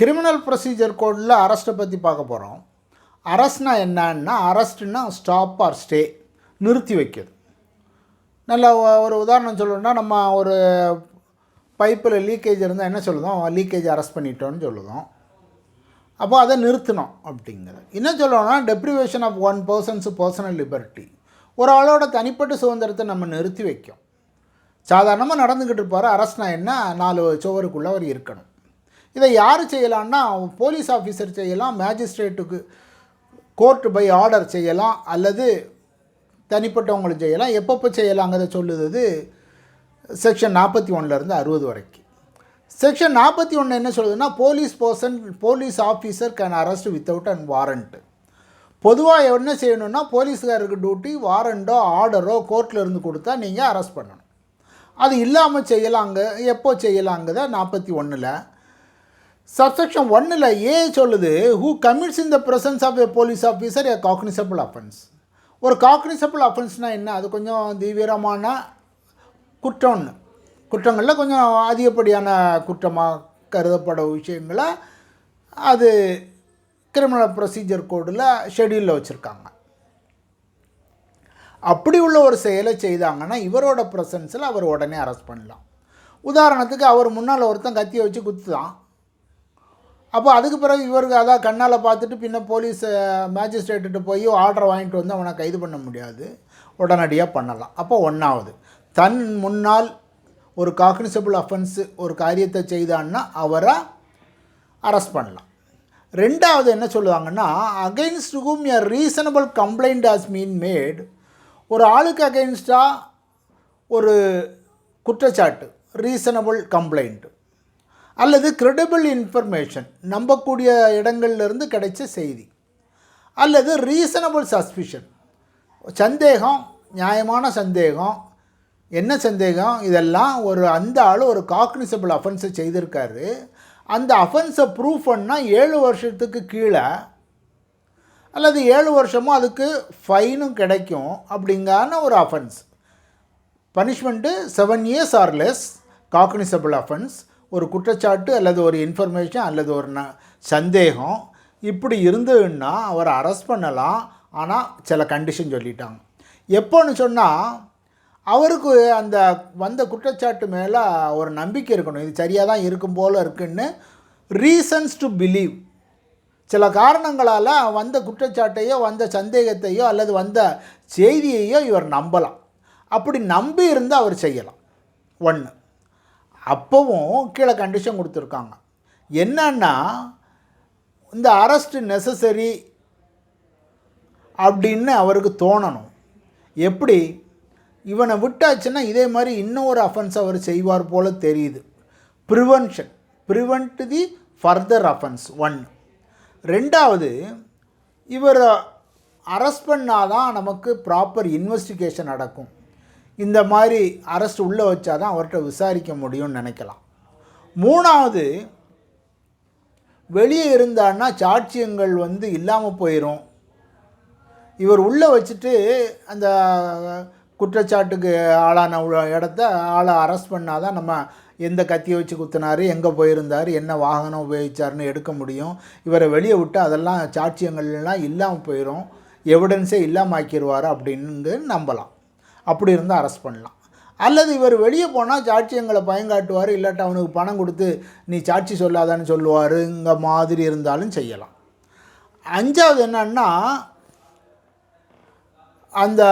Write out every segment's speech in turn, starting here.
Criminal procedure கோடில் அரெஸ்ட்டை பற்றி பார்க்க போகிறோம் அரெஸ்ட்னா என்னன்னா அரெஸ்ட்னா ஸ்டாப் ஆர் ஸ்டே நிறுத்தி வைக்கிறது. நல்ல ஒரு உதாரணம் சொல்லணும்னா நம்ம ஒரு பைப்பில் லீக்கேஜ் இருந்தால் என்ன சொல்லுதோம்? Leakage arrest பண்ணிட்டோன்னு சொல்லுதோம். அப்போ அதை நிறுத்தணும் அப்படிங்கிறது. என்ன சொல்லணும்னா deprivation of one person's personal liberty ஒரு ஆளோட தனிப்பட்ட சுதந்திரத்தை நம்ம நிறுத்தி வைக்கும். சாதாரணமாக நடந்துக்கிட்டு இருப்பார் அரஸ்ட்னா என்ன? நாலு சுவருக்குள்ளே அவர் இருக்கணும். இதை யார் செய்யலாம்னா போலீஸ் ஆஃபீஸர் செய்யலாம் மேஜிஸ்ட்ரேட்டுக்கு கோர்ட் பை ஆர்டர் செய்யலாம் அல்லது தனிப்பட்டவங்களும் செய்யலாம். எப்பப்போ செய்யலாங்கிறத சொல்லுது செக்ஷன் நாற்பத்தி ஒன்றுலேருந்து அறுபது வரைக்கும். செக்ஷன் நாற்பத்தி ஒன்று என்ன சொல்லுதுன்னா police person police officer can arrest without and warrant பொதுவாக என்ன செய்யணும்னா போலீஸ்காரருக்கு டியூட்டி வாரண்டோ ஆர்டரோ கோர்ட்டில் இருந்து கொடுத்தா நீங்கள் அரெஸ்ட் பண்ணணும். அது இல்லாமல் செய்யலாங்க எப்போ செய்யலாங்கிறத நாற்பத்தி ஒன்றில் சப்செக்ஷன் ஒன்னில் ஏ சொல்லுது who commits in the presence of a police officer a cognisable offence ஒரு காக்னிசபிள் அஃபென்ஸ்னால் என்ன? அது கொஞ்சம் தீவிரமான குற்றம்னு குற்றங்களில் கொஞ்சம் அதிகப்படியான குற்றமாக கருதப்படும் விஷயங்களை அது கிரிமினல் ப்ரொசீஜர் கோடில் ஷெடியூலில் வச்சுருக்காங்க. அப்படி உள்ள ஒரு செயலை செய்தாங்கன்னா இவரோட ப்ரெசன்ஸில் அவர் உடனே அரெஸ்ட் பண்ணலாம். உதாரணத்துக்கு அவர் முன்னால் ஒருத்தன் கத்தியை வச்சு குத்துதான். அப்போ அதுக்கு பிறகு இவருக்கு அதான் கண்ணால் பார்த்துட்டு பின்ன போலீஸ் மேஜிஸ்ட்ரேட்டு போய் ஆர்டர் வாங்கிட்டு வந்து அவனை கைது பண்ண முடியாது. உடனடியாக பண்ணலாம். அப்போ ஒன்றாவது தன் முன்னால் ஒரு காக்னிசபிள் அஃபென்ஸு ஒரு காரியத்தை செய்தான்னா அவரை அரெஸ்ட் பண்ணலாம். ரெண்டாவது என்ன சொல்லுவாங்கன்னா against whom a reasonable complaint has been made ஒரு ஆளுக்கு அகைன்ஸ்டாக ஒரு குற்றச்சாட்டு ரீசனபிள் கம்ப்ளைண்ட்டு அல்லது கிரெடிபிள் இன்ஃபர்மேஷன் நம்பக்கூடிய இடங்கள்லேருந்து கிடைச்ச செய்தி அல்லது ரீசனபிள் சஸ்பிஷன் சந்தேகம் நியாயமான சந்தேகம் என்ன சந்தேகம் இதெல்லாம் ஒரு அந்த ஆள் ஒரு காக்னிசபிள் அஃபென்ஸை செய்திருக்காரு. அந்த அஃபென்ஸை ப்ரூவ் பண்ணால் ஏழு வருஷத்துக்கு கீழே அல்லது ஏழு வருஷமும் அதுக்கு ஃபைனும் கிடைக்கும் அப்படிங்கான ஒரு offence punishment seven years or less cognisable offence ஒரு குற்றச்சாட்டு அல்லது ஒரு இன்ஃபர்மேஷன் அல்லது ஒரு ந சந்தேகம் இப்படி இருந்ததுன்னா அவரை அரெஸ்ட் பண்ணலாம். ஆனால் சில கண்டிஷன் சொல்லிட்டாங்க. எப்போன்னு சொன்னால் அவருக்கு அந்த வந்த குற்றச்சாட்டு மேலே ஒரு நம்பிக்கை இருக்கணும். இது சரியாக தான் இருக்கும் போல் இருக்குன்னு ரீசன்ஸ் டு பிலீவ் சில காரணங்களால் வந்த குற்றச்சாட்டையோ வந்த சந்தேகத்தையோ அல்லது வந்த செய்தியையோ இவர் நம்பலாம். அப்படி நம்பி இருந்தால் அவர் செய்யலாம். ஒன்று அப்போவும் கீழே கண்டிஷன் கொடுத்துருக்காங்க. என்னன்னா இந்த அரெஸ்ட் நெசசரி அப்படின்னு அவருக்கு தோணணும். எப்படி? இவனை விட்டாச்சுன்னா இதே மாதிரி இன்னொரு அஃபென்ஸ் அவர் செய்வார் போல் தெரியுது. Prevention prevent the further offence one ரெண்டாவது இவர் அரெஸ்ட் பண்ணாதான் நமக்கு ப்ராப்பர் இன்வெஸ்டிகேஷன் நடக்கும். இந்த மாதிரி அரெஸ்ட் உள்ளே வச்சாதான் அவர்கிட்ட விசாரிக்க முடியும்னு நினைக்கலாம். மூணாவது வெளியே இருந்தான்னா சாட்சியங்கள் வந்து இல்லாமல் போயிடும் இவர் உள்ளே வச்சுட்டு அந்த குற்றச்சாட்டுக்கு ஆளான இடத்த ஆளை அரெஸ்ட் பண்ணாதான் நம்ம எந்த கத்தியை வச்சு குத்தினாரு எங்கே போயிருந்தார் என்ன வாகனம் உபயோகிச்சாருன்னு எடுக்க முடியும். இவரை வெளியே விட்டு அதெல்லாம் சாட்சியங்கள்லாம் இல்லாமல் போயிடும் எவிடன்ஸே இல்லாமல் ஆக்கிடுவார் அப்படின்னு நம்பலாம். அப்படி இருந்தால் அரெஸ்ட் பண்ணலாம். அல்லது இவர் வெளியே போனால் சாட்சியங்களை பயங்காட்டுவார் இல்லாட்டி அவனுக்கு பணம் கொடுத்து நீ சாட்சி சொல்லாதான்னு சொல்லுவார் இங்கே மாதிரி இருந்தாலும் செய்யலாம். அஞ்சாவது என்னன்னா அந்த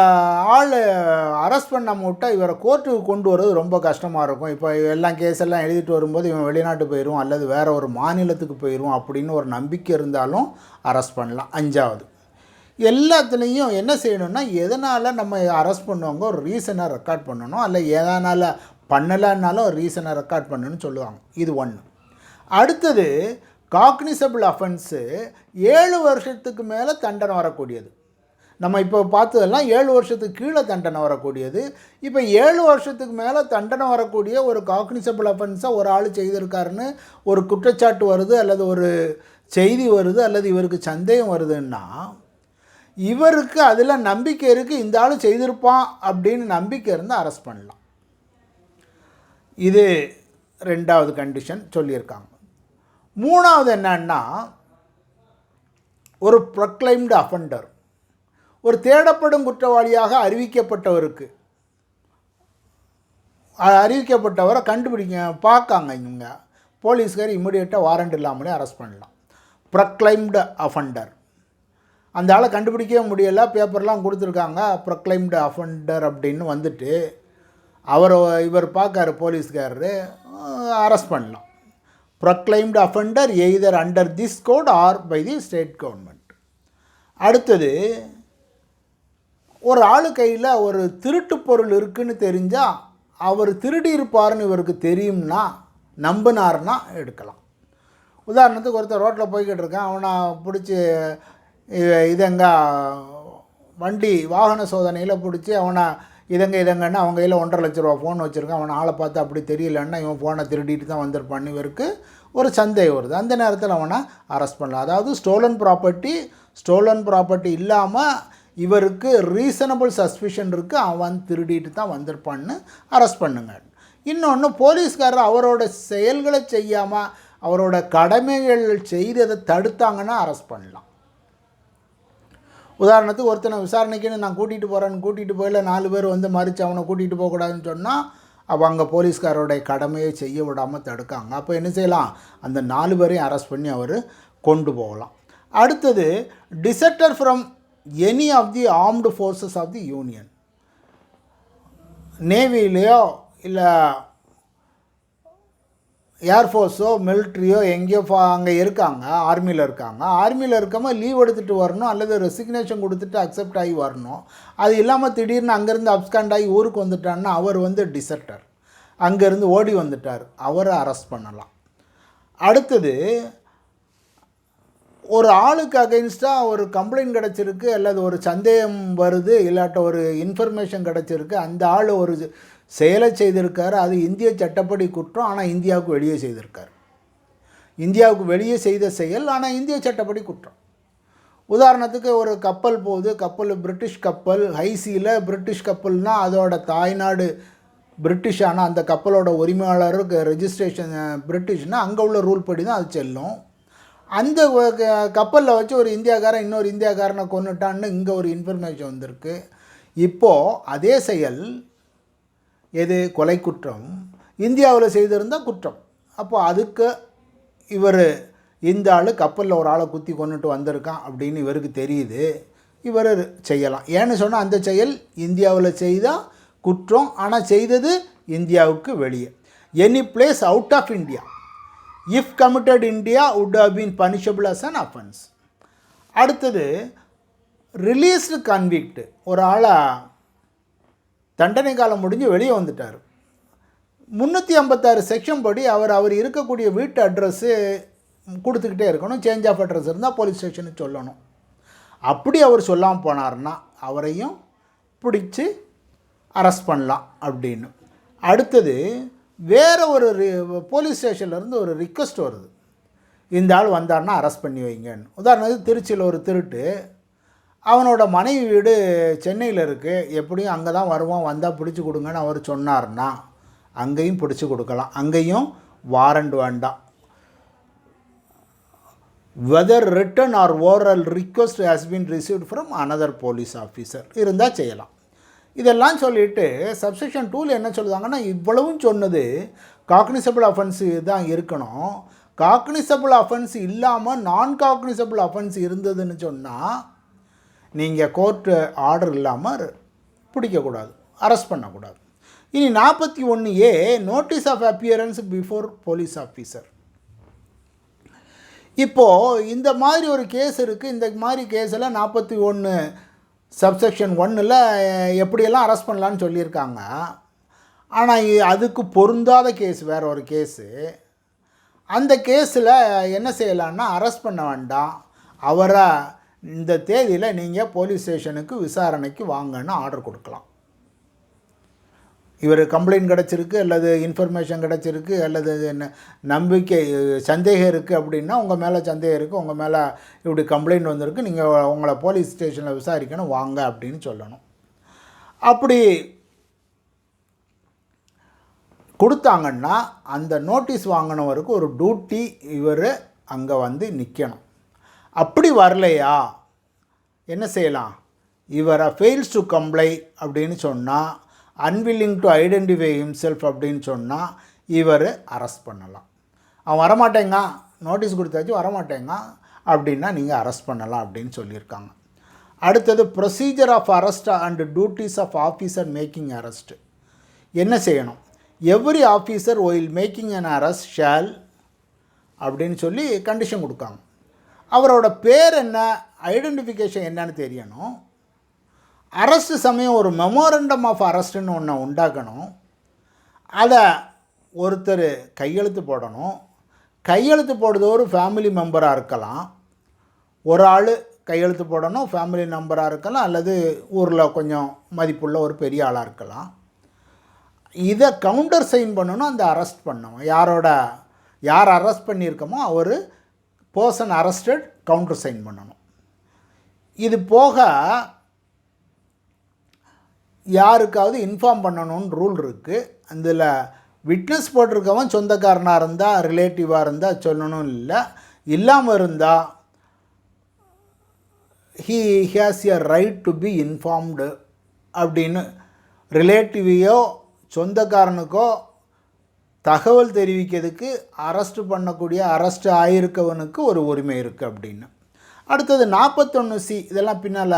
ஆள் அரெஸ்ட் பண்ண விட்டா இவரை கோர்ட்டுக்கு கொண்டு வர்றது ரொம்ப கஷ்டமாக இருக்கும். இப்போ எல்லாம் கேஸ் எல்லாம் எழுதிட்டு வரும்போது இவன் வெளிநாட்டு போயிடும் அல்லது வேற ஒரு மாநிலத்துக்கு போயிடும் அப்படின்னு ஒரு நம்பிக்கை இருந்தாலும் அரெஸ்ட் பண்ணலாம். அஞ்சாவது. எல்லாத்துலேயும் என்ன செய்யணும்னா எதனால் நம்ம அரெஸ்ட் பண்ணுவாங்க ஒரு ரீசனை ரெக்கார்ட் பண்ணணும் அல்ல எதனால் பண்ணலைன்னாலும் ஒரு ரீசனை ரெக்கார்ட் பண்ணணும்னு சொல்லுவாங்க. இது ஒன்று அடுத்தது காக்னிசபிள் அஃபென்ஸு ஏழு வருஷத்துக்கு மேலே தண்டனை வரக்கூடியது. நம்ம இப்போ பார்த்ததெல்லாம் ஏழு வருஷத்துக்கு கீழே தண்டனை வரக்கூடியது. இப்போ ஏழு வருஷத்துக்கு மேலே தண்டனை வரக்கூடிய ஒரு காக்னிசபிள் அஃபென்ஸாக ஒரு ஆள் செய்திருக்காருன்னு ஒரு குற்றச்சாட்டு வருது அல்லது ஒரு செய்தி வருது அல்லது இவருக்கு சந்தேகம் வருதுன்னா இவருக்கு அதில் நம்பிக்கை இருக்குது இந்த ஆள் செய்திருப்பான் அப்படின்னு நம்பிக்கை இருந்தால் அரெஸ்ட் பண்ணலாம். இது ரெண்டாவது கண்டிஷன் சொல்லியிருக்காங்க. மூணாவது என்னன்னா ஒரு ப்ரொக்ளைம்டு அஃபண்டர் ஒரு தேடப்படும் குற்றவாளியாக அறிவிக்கப்பட்டவருக்கு அறிவிக்கப்பட்டவரை கண்டுபிடிக்க பார்க்காங்க இவங்க. போலீஸ்கார் இம்மிடியேட்டாக வாரண்ட் இல்லாமலே அரெஸ்ட் பண்ணலாம். ப்ரொக்ளைம்டு அஃபண்டர் அந்த ஆளை கண்டுபிடிக்கவே முடியலை பேப்பர்லாம் கொடுத்துருக்காங்க ப்ரொக்ளைம்டு அஃபண்டர் அப்படின்னு வந்துட்டு அவர் இவர் பார்க்காரு போலீஸ்காரரு அரெஸ்ட் பண்ணலாம். Proclaimed offender either under this code or by the state government அடுத்தது ஒரு ஆளு கையில் ஒரு திருட்டு பொருள் இருக்குதுன்னு தெரிஞ்சால் அவர் திருடி இருப்பாருன்னு இவருக்கு தெரியும்னா நம்பினார்னா எடுக்கலாம். உதாரணத்துக்கு ஒருத்தர் ரோட்டில் போய்கிட்டு இருக்கான் அவனை பிடிச்சி இதெங்க வண்டி வாகன சோதனையில் பிடிச்சி அவனை இதங்க இதங்கன்னு அவங்க கையில் ஒன்றரை லட்ச ரூபா ஃபோன் வச்சுருக்கான். அவனை ஆளை பார்த்து அப்படி தெரியலன்னா இவன் ஃபோனை திருடிட்டு தான் வந்திருப்பான்னு இவருக்கு ஒரு சந்தேகம் வருது. அந்த நேரத்தில் அவனை அரெஸ்ட் பண்ணலாம். அதாவது ஸ்டோலன் ப்ராப்பர்ட்டி ஸ்டோலன் ப்ராப்பர்ட்டி இல்லாமல் இவருக்கு ரீசனபிள் சஸ்பிஷன் இருக்குது அவன் திருடிட்டு தான் வந்திருப்பான்னு அரெஸ்ட் பண்ணுங்க. இன்னொன்று போலீஸ்காரர் அவரோட செயல்களை செய்யாமல் அவரோட கடமைகள் செய்ததை தடுத்தாங்கன்னா அரெஸ்ட் பண்ணலாம். உதாரணத்துக்கு ஒருத்தனை விசாரணைக்குன்னு நான் கூட்டிகிட்டு போகிறேன்னு கூட்டிகிட்டு போயில நாலு பேர் வந்து மறித்து அவனை கூட்டிகிட்டு போகக்கூடாதுன்னு சொன்னால் அப்போ அங்கே போலீஸ்காரோடைய கடமையை செய்ய விடாமல் தடுக்காங்க. அப்போ என்ன செய்யலாம்? அந்த நாலு பேரையும் அரெஸ்ட் பண்ணி அவர் கொண்டு போகலாம். அடுத்தது deserter from any of the armed forces of the union நேவிலேயோ இல்லை ஏர்ஃபோர்ஸோ மிலிட்ரியோ எங்கேயோ அங்கே இருக்காங்க ஆர்மியில் இருக்காங்க. ஆர்மியில் இருக்காமல் லீவ் எடுத்துகிட்டு வரணும் அல்லது ரெசிக்னேஷன் கொடுத்துட்டு அக்செப்ட் ஆகி வரணும். அது இல்லாமல் திடீர்னு அங்கேருந்து அப்ஸ்காண்ட் ஆகி ஊருக்கு வந்துட்டான்னா அவர் வந்து டிசர்டர் அங்கேருந்து ஓடி வந்துட்டார். அவரை அரெஸ்ட் பண்ணலாம். அடுத்தது ஒரு ஆளுக்கு அகெயின்ஸ்டாக ஒரு கம்ப்ளைண்ட் கிடச்சிருக்கு அல்லது ஒரு சந்தேகம் வருது இல்லாட்ட ஒரு இன்ஃபர்மேஷன் கிடச்சிருக்கு அந்த ஆள் ஒரு செயலை செய்திருக்காரு அது இந்திய சட்டப்படி குற்றம் ஆனால் இந்தியாவுக்கு வெளியே செய்திருக்கார். இந்தியாவுக்கு வெளியே செய்த செயல் ஆனால் இந்திய சட்டப்படி குற்றம். உதாரணத்துக்கு ஒரு கப்பல் போகுது கப்பல் பிரிட்டிஷ் கப்பல் ஹைசியில் பிரிட்டிஷ் கப்பல்னால் அதோட தாய்நாடு பிரிட்டிஷ் ஆனால் அந்த கப்பலோட உரிமையாளருக்கு ரெஜிஸ்ட்ரேஷன் பிரிட்டிஷ்னால் அங்கே உள்ள ரூல் படி தான் அது செல்லும். அந்த கப்பலில் வச்சு ஒரு இந்தியாக்காரன் இன்னொரு இந்தியாக்காரனை கொண்டுட்டான்னு இங்கே ஒரு இன்ஃபர்மேஷன் வந்திருக்கு. இப்போது அதே செயல் எது? கொலை குற்றம். இந்தியாவில் செய்திருந்தால் குற்றம். அப்போ அதுக்கு இவர் இந்த ஆள் கப்பலில் ஒரு ஆளை குத்தி கொண்டுட்டு வந்திருக்கான் அப்படின்னு இவருக்கு தெரியுது. இவர் செய்யலாம். ஏன்னு சொன்னால் அந்த செயல் இந்தியாவில் செய்தால் குற்றம். ஆனால் செய்தது இந்தியாவுக்கு வெளியே. Any place out of India if committed India would have been punishable as an offence அடுத்தது ரிலீஸ்டு கன்விக்ட் ஒரு ஆளை தண்டனை காலம் முடிஞ்சு வெளியே வந்துட்டார். முந்நூற்றி ஐம்பத்தாறு செக்ஷன் படி அவர் அவர் இருக்கக்கூடிய வீட்டு அட்ரஸ்ஸு கொடுத்துக்கிட்டே இருக்கணும். சேஞ்ச் ஆஃப் அட்ரஸ் இருந்தால் போலீஸ் ஸ்டேஷனுக்கு சொல்லணும். அப்படி அவர் சொல்லாமல் போனார்னா அவரையும் பிடிச்சி அரெஸ்ட் பண்ணலாம் அப்படின்னு. அடுத்தது வேறு ஒரு ரி- போலீஸ் ஸ்டேஷன்லேருந்து ஒரு ரிக்வெஸ்ட் வருது. இந்த ஆள் வந்தார்னா அரெஸ்ட் பண்ணி வைங்கன்னு. உதாரணத்துக்கு திருச்சியில் ஒரு திருட்டு அவனோட மனைவி வீடு சென்னையில் இருக்குது எப்படியும் அங்கே தான் வருவான். வந்தால் பிடிச்சி கொடுங்கன்னு அவர் சொன்னார்னா அங்கேயும் பிடிச்சி கொடுக்கலாம். அங்கேயும் வாரண்ட் வேண்டாம். Whether written or oral request has been received from another police officer இருந்தால் செய்யலாம். இதெல்லாம் சொல்லிட்டு சப்செக்ஷன் டூவில் என்ன சொல்லுவாங்கன்னா இவ்வளவும் சொன்னது காக்னிசபிள் அஃபென்ஸ் தான் இருக்கணும். காக்னிசபிள் அஃபென்ஸ் இல்லாமல் நான் காக்னிசபிள் அஃபென்ஸ் இருந்ததுன்னு சொன்னால் நீங்கள் கோர்ட்டு ஆர்டர் இல்லாமல் பிடிக்கக்கூடாது அரெஸ்ட் பண்ணக்கூடாது. இனி நாற்பத்தி ஒன்று A notice of appearance before police officer இப்போது இந்த மாதிரி ஒரு கேஸ் இருக்குது இந்த மாதிரி கேஸில் நாற்பத்தி ஒன்று சப்செக்ஷன் ஒன்றில் எப்படியெல்லாம் அரெஸ்ட் பண்ணலான்னு சொல்லியிருக்காங்க. ஆனால் அதுக்கு பொருந்தாத கேஸ் வேறு ஒரு கேஸு அந்த கேஸில் என்ன செய்யலான்னா அரெஸ்ட் பண்ண வேண்டாம். அவரை இந்த தேதியில் நீங்கள் போலீஸ் ஸ்டேஷனுக்கு விசாரணைக்கு வாங்கன்னு ஆர்டர் கொடுக்கலாம். இவர் கம்ப்ளைண்ட் கிடச்சிருக்கு அல்லது இன்ஃபர்மேஷன் கிடச்சிருக்கு அல்லது என்ன நம்பிக்கை சந்தேகம் இருக்குது அப்படின்னா உங்கள் மேலே சந்தேகம் இருக்குது உங்கள் மேலே இப்படி கம்ப்ளைண்ட் வந்திருக்கு நீங்கள் உங்களை போலீஸ் ஸ்டேஷனில் விசாரிக்கணும் வாங்க அப்படின்னு சொல்லணும். அப்படி கொடுத்தாங்கன்னா அந்த நோட்டீஸ் வாங்கினவருக்கு ஒரு டியூட்டி இவர் அங்கே வந்து நிற்கணும் அப்படி வரலையா? என்ன செய்யலாம்? இவரை ஃபெயில்ஸ் டு கம்ப்ளை அப்படின்னு சொன்னால் அன்வில்லிங் டு ஐடென்டிஃபை ஹிம்செல்ஃப் அப்படின்னு சொன்னால் இவர் அரெஸ்ட் பண்ணலாம். அவன் வரமாட்டேங்க. நோட்டீஸ் கொடுத்தாச்சு வரமாட்டேங்க. அப்படின்னா நீங்கள் அரெஸ்ட் பண்ணலாம் அப்படின்னு சொல்லியிருக்காங்க. அடுத்தது procedure of arrest and duties of officer making arrest என்ன செய்யணும்? Every officer while making an arrest shall அப்படின்னு சொல்லி கண்டிஷன் கொடுக்காங்க. அவரோட பேர் என்ன ஐடென்டிஃபிகேஷன் என்னன்னு தெரியணும். அரெஸ்ட் சமயம் ஒரு மெமோரண்டம் ஆஃப் அரெஸ்ட்டுன்னு ஒன்று உண்டாக்கணும். அதை ஒருத்தர் கையெழுத்து போடணும். கையெழுத்து போடுறது ஒரு ஃபேமிலி மெம்பராக இருக்கலாம். ஒரு ஆள் கையெழுத்து போடணும் ஃபேமிலி நம்பராக இருக்கலாம் அல்லது ஊரில் கொஞ்சம் மதிப்புள்ள ஒரு பெரிய ஆளாக இருக்கலாம். இதை கவுண்டர் சைன் பண்ணணும் அந்த அரெஸ்ட் பண்ணணும். யாரோட யார் அரெஸ்ட் பண்ணியிருக்கோமோ அவர் பர்சன் அரெஸ்டட் கவுண்டர் சைன் பண்ணணும். இது போக யாருக்காவது இன்ஃபார்ம் பண்ணணும்னு ரூல் இருக்குது அதில் விட்னஸ் போட்டிருக்கவன் சொந்தக்காரனாக இருந்தால் ரிலேட்டிவாக இருந்தால் சொல்லணும் இல்லை. இல்லாமல் இருந்தால் he has a right to be informed அப்படின்னு ரிலேட்டிவையோ சொந்தக்காரனுக்கோ தகவல் தெரிவிக்கிறதுக்கு அரெஸ்ட் பண்ணக்கூடிய அரெஸ்ட் ஆகியிருக்கவனுக்கு ஒரு உரிமை இருக்குது அப்படின்னு. அடுத்தது நாற்பத்தொன்று சி இதெல்லாம் பின்னால்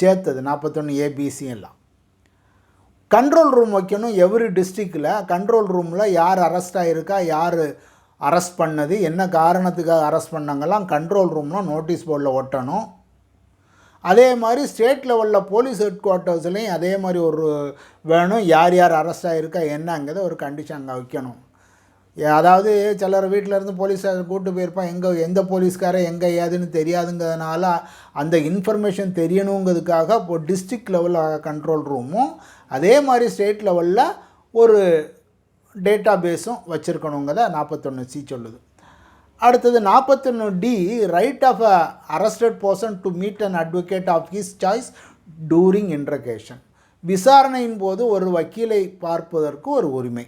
சேர்த்தது. நாற்பத்தொன்று ஏபிசி எல்லாம். கண்ட்ரோல் ரூம் வைக்கணும். எவ்ரி டிஸ்ட்ரிக்டில் கண்ட்ரோல் ரூமில் யார் அரெஸ்ட் ஆகிருக்கா யார் அரெஸ்ட் பண்ணது என்ன காரணத்துக்காக அரெஸ்ட் பண்ணாங்கலாம் கண்ட்ரோல் ரூம்லாம் நோட்டீஸ் போர்டில் ஒட்டணும். அதே மாதிரி ஸ்டேட் லெவலில் போலீஸ் ஹெட் குவார்ட்டர்ஸ்லேயும் அதே மாதிரி ஒரு வேணும். யார் யார் அரெஸ்ட் ஆகிருக்கா என்னங்கிறத ஒரு கண்டிஷன் அங்கே வைக்கணும். அதாவது சிலர் வீட்டில் இருந்து போலீஸார் கூப்பிட்டு போயிருப்பான். எங்கே எந்த போலீஸ்காரன் எங்கே ஏதுன்னு தெரியாதுங்கிறதுனால அந்த இன்ஃபர்மேஷன் தெரியணுங்கிறதுக்காக இப்போ டிஸ்ட்ரிக்ட் லெவலில் கண்ட்ரோல் ரூமும் அதே மாதிரி ஸ்டேட் லெவலில் ஒரு டேட்டா பேஸும் வச்சுருக்கணுங்கிறத நாற்பத்தொன்று சி சொல்லுது. அடுத்தது நாற்பத்தொன்று D right of a arrested person to meet an advocate of his choice during interrogation விசாரணையின் போது ஒரு வக்கீலை பார்ப்பதற்கு ஒரு உரிமை.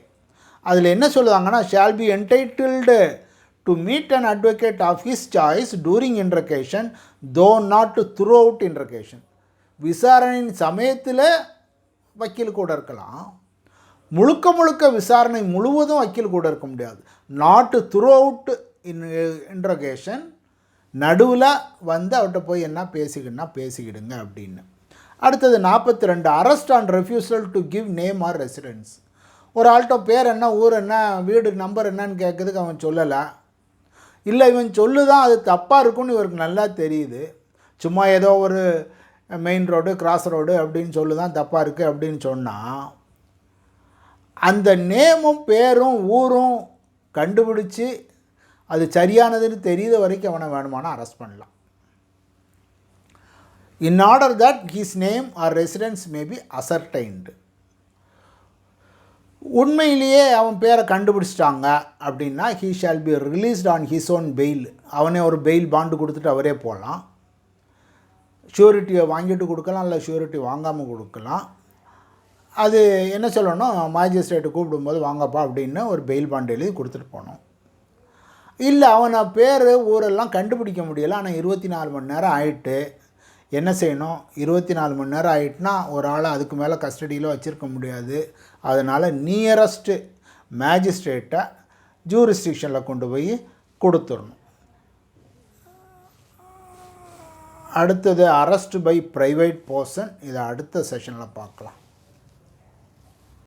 அதில் என்ன சொல்லுவாங்கன்னா shall be entitled to meet an advocate of his choice during interrogation though not through out இன்ட்ரகேஷன் விசாரணையின் சமயத்தில் வக்கீல் கூட இருக்கலாம். முழுக்க முழுக்க விசாரணை முழுவதும் வக்கீல் கூட இருக்க முடியாது. நாட்டு த்ரூ அவுட் இன் இன்ட்ரகேஷன் நடுவில் வந்து அவர்கிட்ட போய் என்ன பேசிக்கிடுனா பேசிக்கிடுங்க அப்படின்னு. அடுத்தது நாற்பத்தி ரெண்டு arrest on refusal to give name or residence ஒரு ஆள்கிட்ட பேர் என்ன ஊர் என்ன வீடு நம்பர் என்னன்னு கேட்குறதுக்கு அவன் சொல்லலை. இல்லை இவன் சொல்லுதான் அது தப்பாக இருக்கும்னு இவருக்கு நல்லா தெரியுது. சும்மா ஏதோ ஒரு மெயின் ரோடு கிராஸ் ரோடு அப்படின்னு சொல்லு தான் தப்பாக இருக்குது அப்படின்னு சொன்னால் அந்த நேமும் பேரும் ஊரும் கண்டுபிடிச்சி அது சரியானதுன்னு தெரியுத வரைக்கும் அவனை வேணுமானா அரெஸ்ட் பண்ணலாம். In order that his name or residence may be ascertained உண்மையிலேயே அவன் பேரை கண்டுபிடிச்சிட்டாங்க அப்படின்னா he shall be released on his own bail அவனே ஒரு பெயில் பாண்டு கொடுத்துட்டு அவரே போகலாம் ஷூரிட்டியை வாங்கிட்டு கொடுக்கலாம் இல்லை ஷூரிட்டி வாங்காமல் கொடுக்கலாம். அது என்ன சொல்லணும்? மாஜிஸ்ட்ரேட்டு கூப்பிடும்போது வாங்கப்பா அப்படின்னு ஒரு பெயில் பாண்டு எழுதி கொடுத்துட்டு போனோம். இல்லை அவனை பேர் ஊரெல்லாம் கண்டுபிடிக்க முடியலை. ஆனால் இருபத்தி நாலு மணி நேரம் ஆயிட்டு என்ன செய்யணும்? இருபத்தி நாலு மணி நேரம் ஆயிட்டுனா ஒரு ஆளை அதுக்கு மேலே கஸ்டடியில் வச்சுருக்க முடியாது. அதனால் நியரஸ்ட்டு மேஜிஸ்ட்ரேட்டை ஜூரிஸ்டிக்ஷனில் கொண்டு போய் கொடுத்துடணும். அடுத்தது அரெஸ்ட் பை ப்ரைவேட் பர்சன் இதை அடுத்த செஷனில் பார்க்கலாம்.